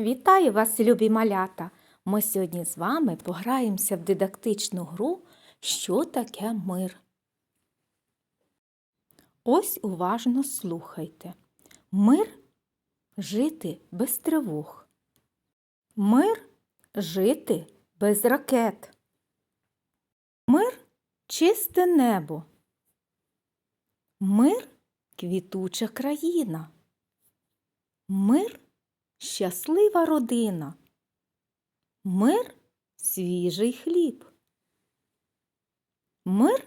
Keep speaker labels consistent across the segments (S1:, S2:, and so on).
S1: Вітаю вас, любі малята! Ми сьогодні з вами пограємося в дидактичну гру Що таке мир? Ось уважно слухайте. Мир жити без тривог. Мир жити без ракет. Мир чисте небо. Мир квітуча країна. Мир щаслива родина. Мир свіжий хліб. Мир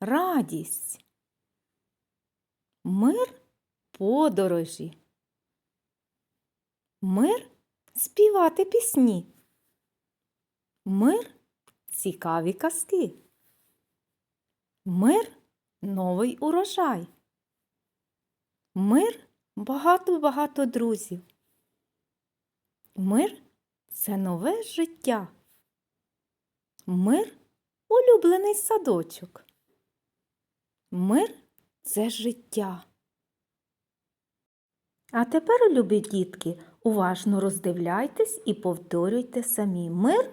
S1: радість. Мир подорожі. Мир співати пісні. Мир цікаві казки. Мир новий урожай. Мир багато-багато друзів. Мир це нове життя. Мир улюблений садочок. Мир це життя. А тепер, любі дітки, уважно роздивляйтесь і повторюйте самі мир.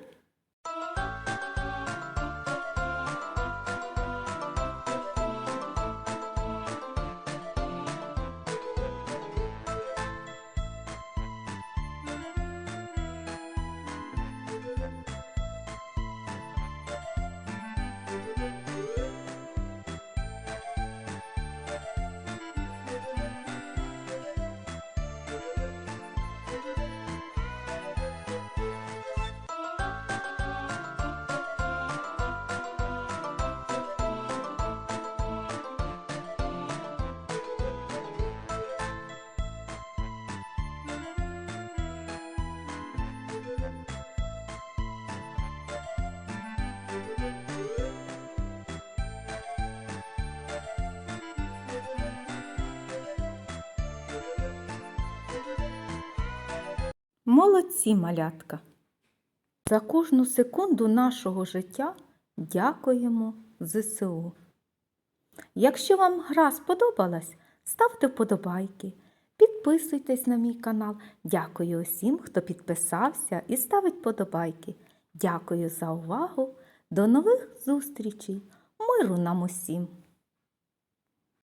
S1: Молодці, малятка! За кожну секунду нашого життя дякуємо ЗСУ. Якщо вам гра сподобалась, ставте вподобайки, підписуйтесь на мій канал. Дякую усім, хто підписався і ставить вподобайки. Дякую за увагу. До нових зустрічей! Миру нам усім!